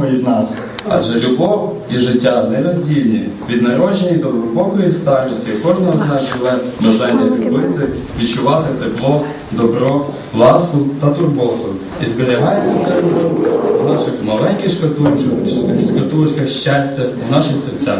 кожного із нас. Адже любов і життя нероздільні. Від народження до глибокої старості кожного з нас живе бажання любити, відчувати тепло, добро, ласку та турботу. І зберігається це у наших маленьких шкатулочках, шкатулочках щастя у наших серцях.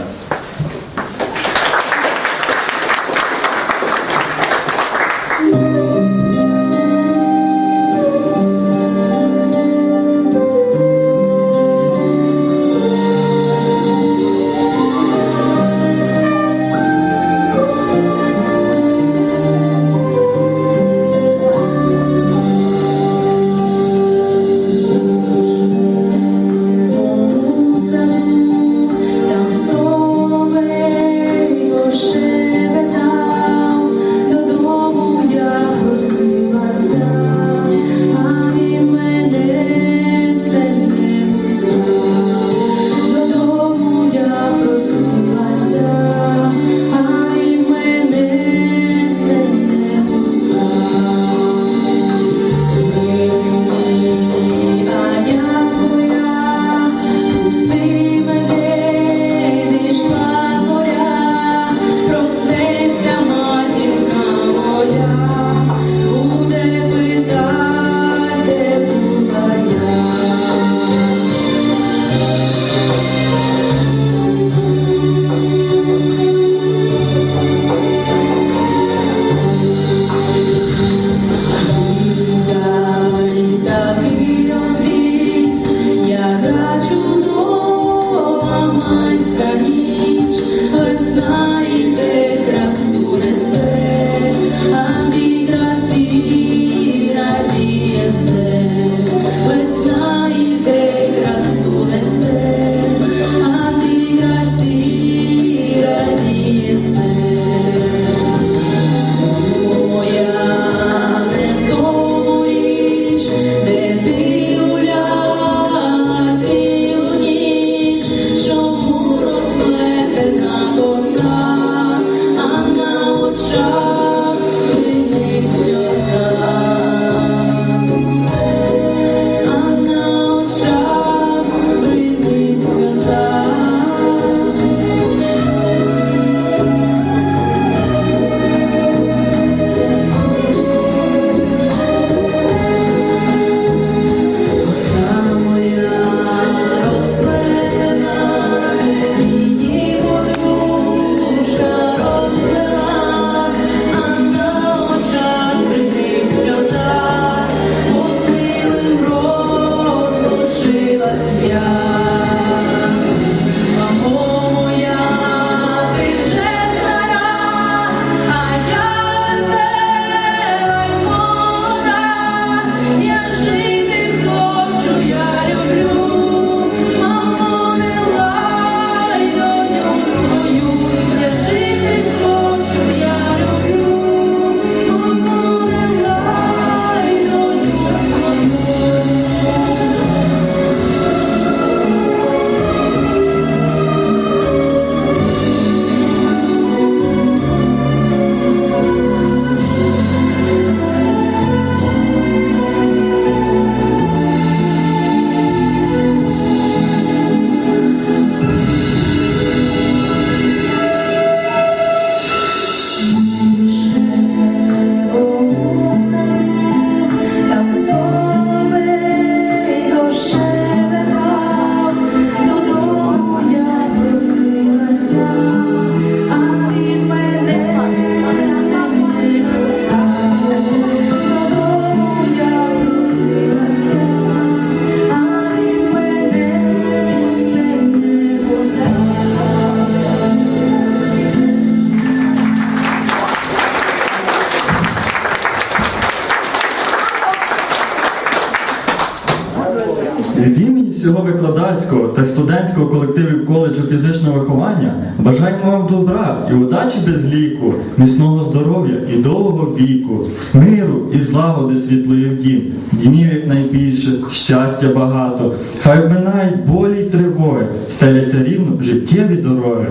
довго віку, миру і злагоди світлої в дім, днів як найбільше, щастя багато, хай обминають болі й тривоги, стеляться рівно життєві дороги.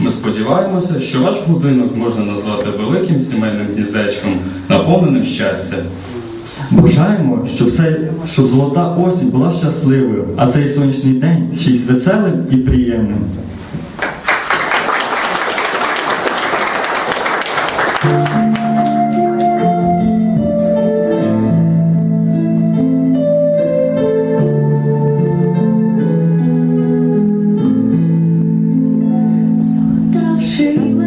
Ми сподіваємося, що ваш будинок можна назвати великим сімейним гніздечком, наповненим щастя. Бажаємо, щоб все, щоб золота осінь була щасливою, а цей сонячний день ще й веселим і приємним. she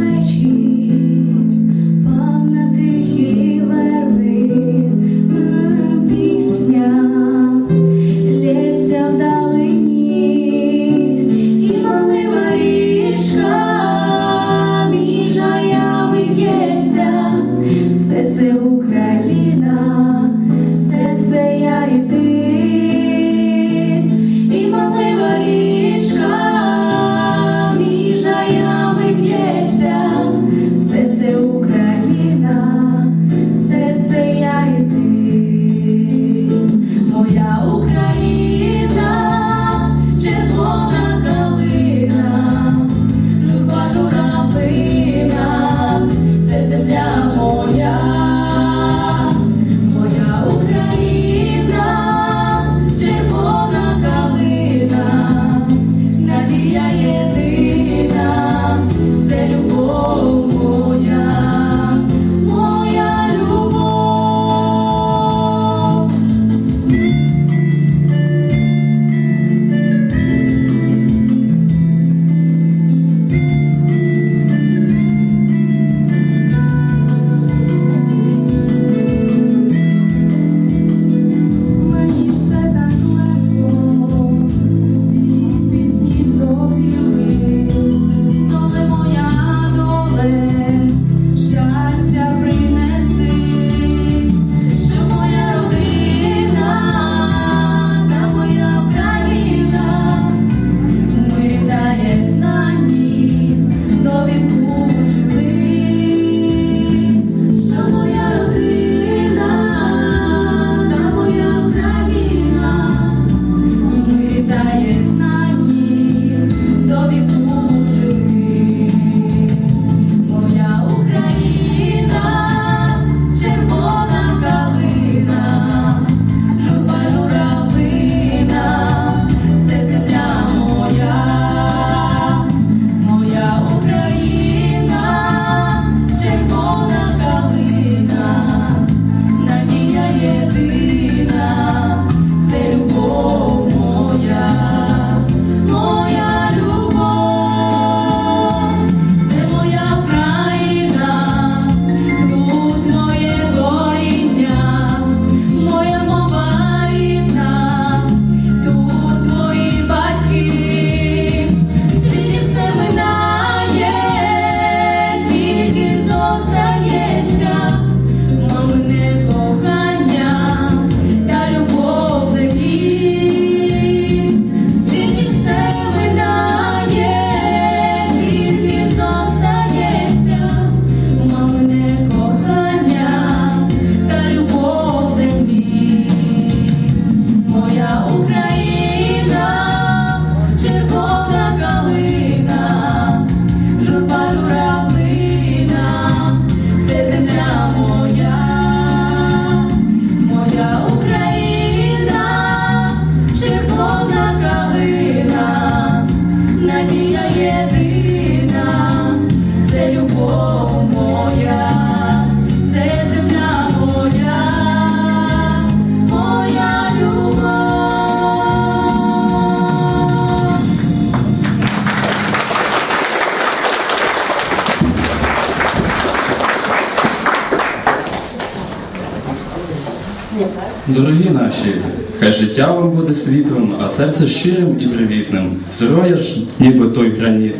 дорогі наші, хай життя вам буде світлим, а серце щирим і привітним. Здоров'я ж, ніби той граніт,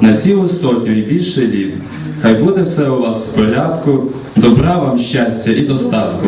на цілу сотню і більше літ. Хай буде все у вас в порядку, добра вам щастя і достатку.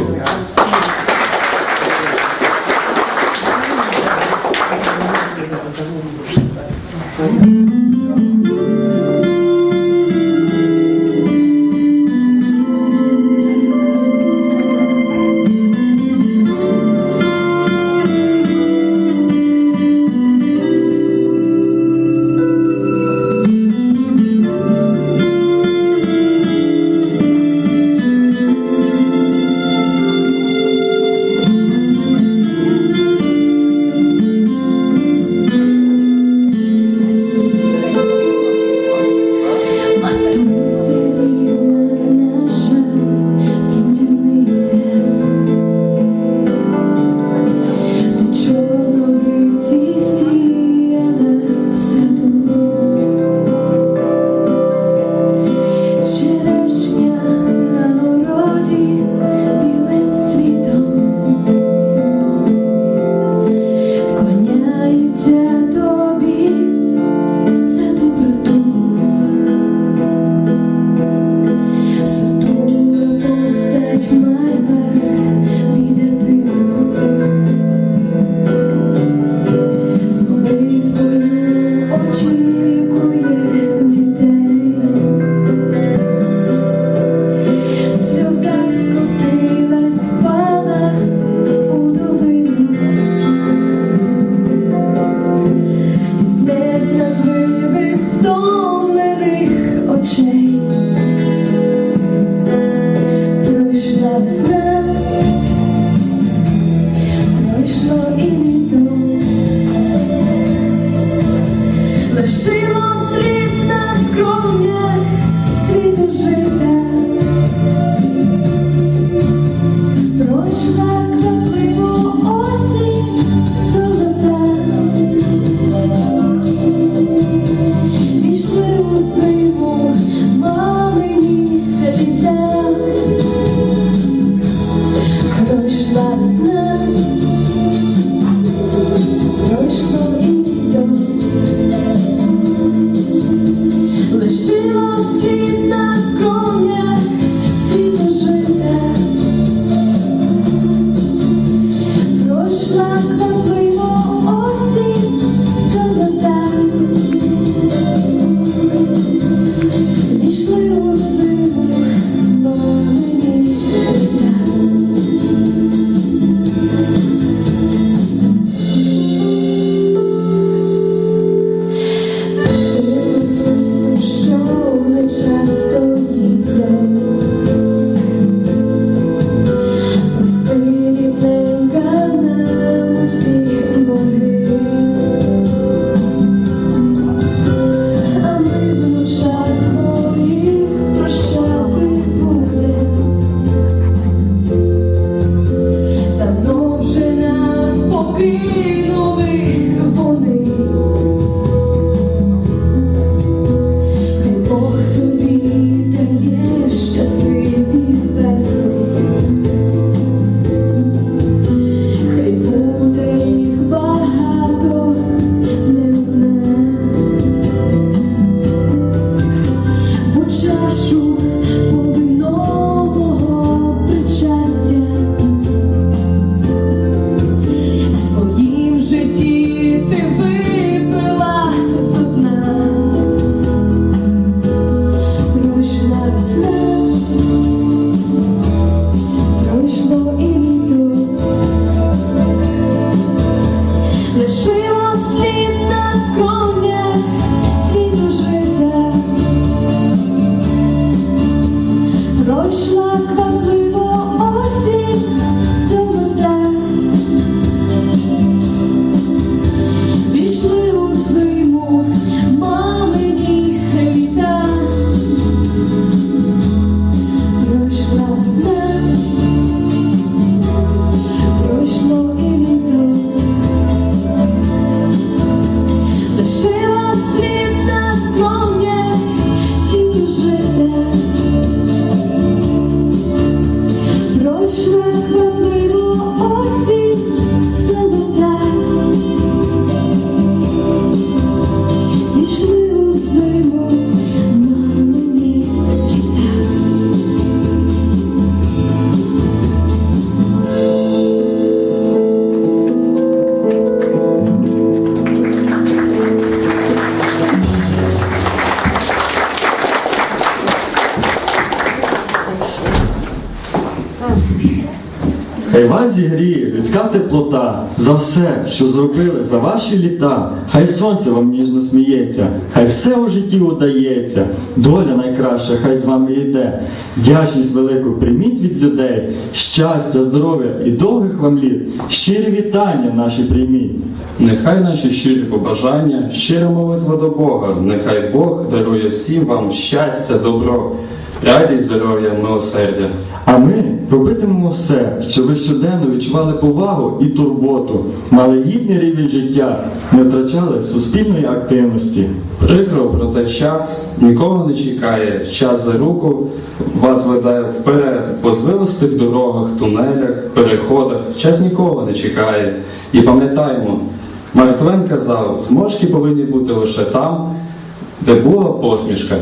За все, що зробили за ваші літа. Хай сонце вам ніжно сміється, хай все у житті удається. Доля найкраща, хай з вами йде. Вдячність велику прийміть від людей, щастя, здоров'я і довгих вам літ. Щирі вітання наші прийміть. Нехай наші щирі побажання, щира молитва до Бога, нехай Бог дарує всім вам щастя, добро, радість, здоров'я, милосердя. А ми робитимемо все, щоб ви щоденно відчували повагу і турботу, мали гідний рівень життя, не втрачали суспільної активності. Прикро, проте час нікого не чекає. Час за руку вас веде вперед по звилистих дорогах, тунелях, переходах. Час нікого не чекає. І пам'ятаймо, Марк Твен казав, зможки повинні бути лише там, де була посмішка.